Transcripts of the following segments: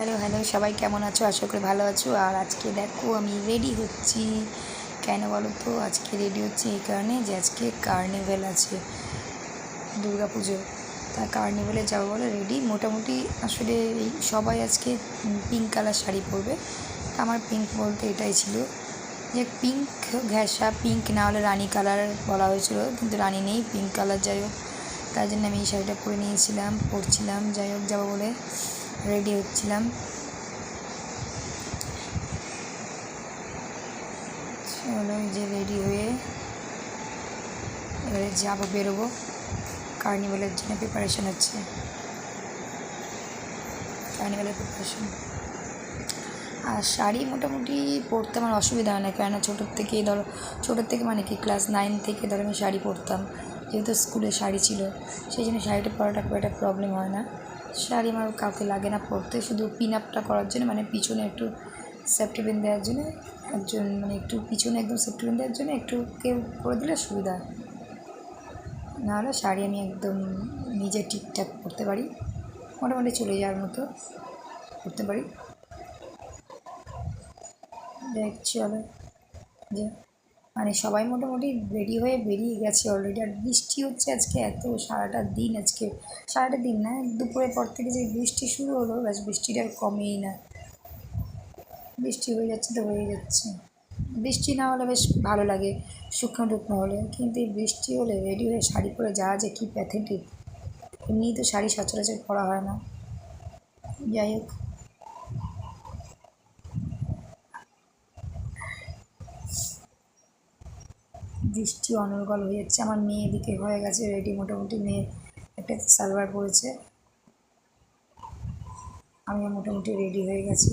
Hello hello, সবাই কেমন আছো? আশা করি ভালো আছো। আর আজকে দেখো, আমি রেডি হচ্ছি। কেন বলো তো? আজকে রেডি হচ্ছি এই কারণে যে আজকে কার্নিভেল আছে দুর্গা পুজো তা কার্নিভেলে যাব বলে রেডি মোটামুটি আসলে এই সবাই আজকে পিঙ্ক কালার শাড়ি পরবে। আমার পিঙ্ক বলতে এটাই ছিল। যে পিঙ্ক ঘ্যাসা পিঙ্ক না হলে রানি কালার বলা হয়েছিল। কিন্তু রানি নেই পিঙ্ক কালার যাই হোক। তার জন্য আমি এই শাড়িটা পরে নিয়েছিলাম, পরছিলাম। যাই হোক, যাব বলে। রেডি হচ্ছিলাম। চলো যে রেডি হয়ে এবারে যাব বেরোবো। কার্নিভালের জন্য প্রিপারেশন হচ্ছে। কার্নিভালের প্রিপারেশন আর শাড়ি মোটামুটি পরতে আমার অসুবিধা হয় না, কেননা ছোটোর থেকেই ধরো, ছোটোর থেকে মানে কি ক্লাস নাইন থেকে ধরো আমি শাড়ি পরতাম। যেহেতু স্কুলে শাড়ি ছিল, সেই জন্য শাড়িটা পরাটা খুব একটা প্রবলেম হয় না। শাড়ি আমার কাউকে লাগে না পরতে, শুধু পিন আপটা করার জন্য মানে পিছনে একটু সেফটি পিন দেওয়ার জন্য, একজন মানে একটু পিছনে একদম সেফটি পিন দেওয়ার জন্য একটু কেউ করে দিলে সুবিধা। নাহলে শাড়ি আমি একদম নিজে ঠিকঠাক পরতে পারি, মোটামুটি চলে যাওয়ার মতো করতে পারি। দেখ চলো যে। মানে সবাই মোটামুটি রেডি হয়ে বেরিয়ে গেছে অলরেডি আর বৃষ্টি হচ্ছে আজকে এত, সারাটা দিন আজকে, সারাটা দিন না, দুপুরের পর থেকে যে বৃষ্টি শুরু হলো, ব্যাস বৃষ্টিটা কমেই না। বৃষ্টি হয়ে যাচ্ছে তো হয়ে যাচ্ছে। বৃষ্টি না হলে বেশ ভালো লাগে শুকনো টুকনো হলে, কিন্তু এই বৃষ্টি হলে রেডি হয়ে শাড়ি পরে যাওয়া যে কী প্যাথেটিক এমনিই তো শাড়ি সচরাচর পরা হয় না। যাই হোক। বৃষ্টি অনর্গল হয়ে যাচ্ছে আমার মেয়ে এদিকে হয়ে গেছে রেডি মোটামুটি মেয়ে একটা সালোয়ার পরেছে। আমিও মোটামুটি রেডি হয়ে গেছি।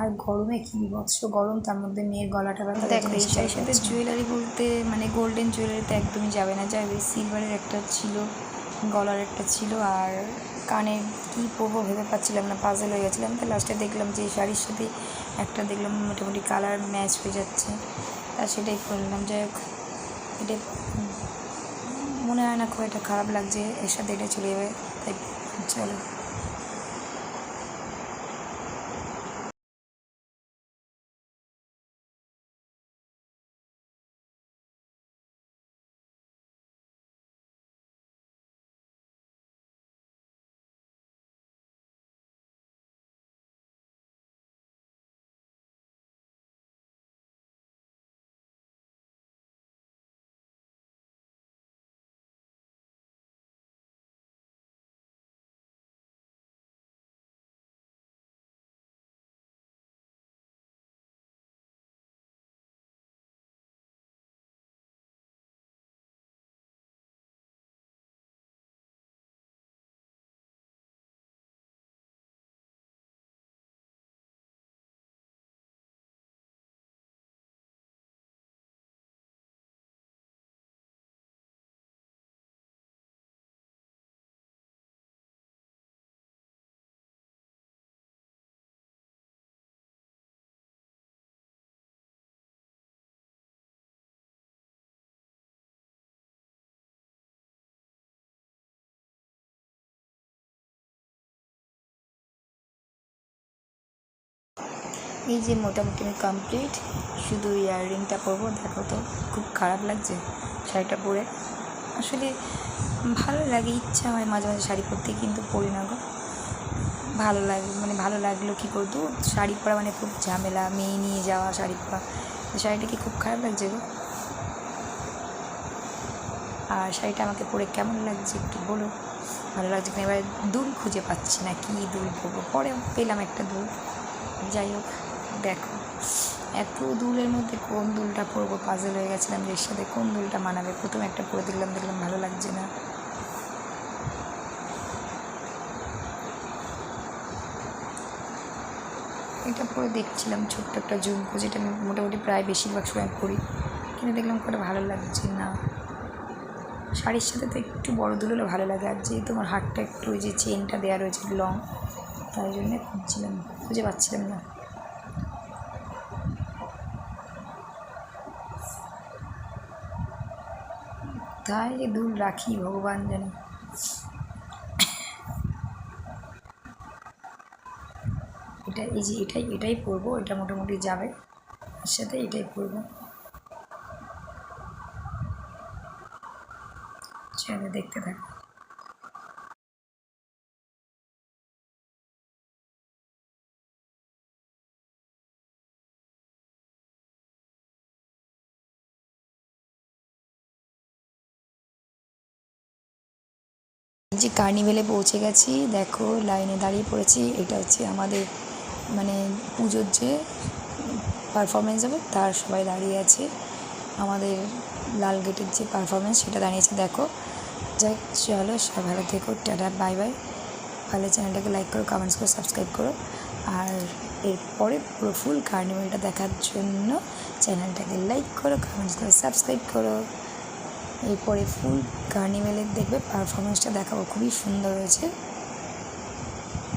আর গরমে কি বিভৎস গরম তার মধ্যে মেয়ের গলাটা ব্যথা দেখো এই শাড়ির সাথে জুয়েলারি বলতে মানে গোল্ডেন জুয়েলারি তো একদমই যাবে না। যাবে সিলভারের একটা ছিল গলার একটা ছিল আর কানে কী পরবো ভেবে পাচ্ছিলাম না পাজেল হয়ে গেছিলাম। তো লাস্টে দেখলাম যে এই শাড়ির সাথে একটা দেখলাম মোটামুটি কালার ম্যাচ হয়ে যাচ্ছে। তা সেটাই করলাম। যাই হোক এটা মনে হয় না খুব একটা খারাপ লাগছে, এর সাথে এটা চলে যাবে, তাই চলো। এই যে মোটামুটি আমি কমপ্লিট শুধু ইয়াররিংটা পরবো, দেখো তো খুব খারাপ লাগছে শাড়িটা পরে। আসলে ভালো লাগে, ইচ্ছা হয় মাঝে মাঝে শাড়ি পরতে, কিন্তু পরি না গো। ভালো লাগে মানে ভালো লাগল কী করতো শাড়ি পরা মানে খুব ঝামেলা, মেয়ে নিয়ে যাওয়া, শাড়ি পরা শাড়িটা কি খুব খারাপ লাগছে গো? আর শাড়িটা আমাকে পরে কেমন লাগছে একটু বলো? ভালো লাগছে কিনা? এবার দুল খুঁজে পাচ্ছি না, কী দুল পরবো? পরে পেলাম একটা দুল, যাই হোক। দেখো, এত দুলের মধ্যে কোন দুলটা পরবো পাজেল হয়ে গেছিলাম এর সাথে কোন দুলটা মানাবে? প্রথম একটা পরে দেখলাম দেখলাম ভালো লাগছে না। এটা পরে দেখছিলাম ছোট্ট একটা ঝুমকো, যেটা আমি মোটামুটি প্রায় বেশিরভাগ সময় পরি কিন্তু দেখলাম খুব ভালো লাগছে না। শাড়ির সাথে তো একটু বড় দুল হলে ভালো লাগে, আর যেহেতু আমার হাতটা একটু ওই যে চেনটা দেওয়া রয়েছে লং তাই জন্যে খুঁজছিলাম, খুঁজে পাচ্ছিলাম না। তাই যে দূর রাখি ভগবান জানি। এটা এই যে এটাই এটাই পরবো এটা মোটামুটি যাবে। এর সাথে এটাই পরবো চলো দেখতে থাকো। যে কার্নিভেলে পৌঁছে গেছি, দেখো লাইনে দাঁড়িয়ে পড়েছি, এটা হচ্ছে আমাদের মানে পুজোর যে পারফরমেন্স হবে, তার সবাই দাঁড়িয়ে আছে। আমাদের লাল গেটের যে পারফরমেন্স সেটা দাঁড়িয়েছে, দেখো। যাই চলো সবাই ভালো থেকো, টাটা বাই বাই ভালো চ্যানেলটাকে লাইক করো কমেন্টস করো সাবস্ক্রাইব করো। আর এরপরে পুরো ফুল কার্নিভেলটা দেখার জন্য চ্যানেলটাকে লাইক করো কমেন্টস করো সাবস্ক্রাইব করো। এরপরে ফুল কার্নিভেলের দেখবে পারফরমেন্সটা দেখাবো। খুবই সুন্দর হয়েছে।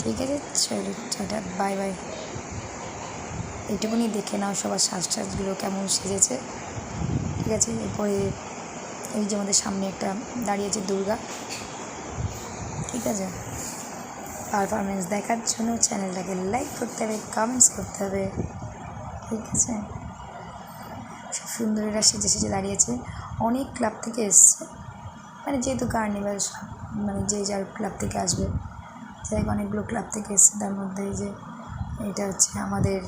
ঠিক আছে, চলো টাটা বাই বাই এইটুকুনি দেখে নাও সবার শ্বাস কেমন সেজেছে। ঠিক আছে, এরপরে এই যে আমাদের সামনে একটা দাঁড়িয়েছে দুর্গা। ঠিক আছে পারফরমেন্স দেখার জন্য চ্যানেলটাকে লাইক করতে হবে কমেন্টস করতে হবে। ঠিক আছে সুন্দরীরা সেজে সেজে দাঁড়িয়েছে অনেক ক্লাব থেকে এসছে। মানে যেহেতু কার্নিভাল মানে যে যার ক্লাব থেকে আসবে, যাই অনেকগুলো ক্লাব থেকে এসছে। তার মধ্যে যে এটা হচ্ছে আমাদের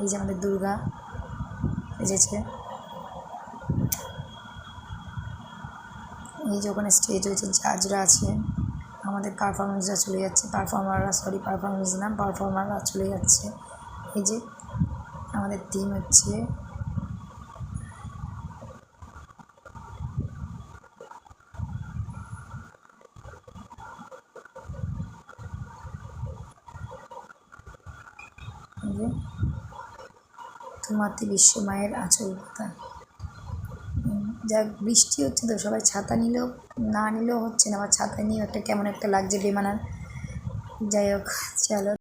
এই যে আমাদের দুর্গা এসেছে। এই যে ওখানে স্টেজ হয়েছে জাজরা আছে, আমাদের পারফরমেন্সরা চলে যাচ্ছে। পারফর্মাররা সরি পারফরমেন্স না পারফর্মাররা চলে যাচ্ছে। এই যে আমাদের টিম হচ্ছে তোমাতে বিশ্বমায়ের মায়ের আঁচল পাতা যাক, বৃষ্টি হচ্ছে তো, সবাই ছাতা নিলেও, না নিলেও হচ্ছে না, আবার ছাতা নিয়েও একটা কেমন একটা লাগছে বেমানার যাই হোক, চলো।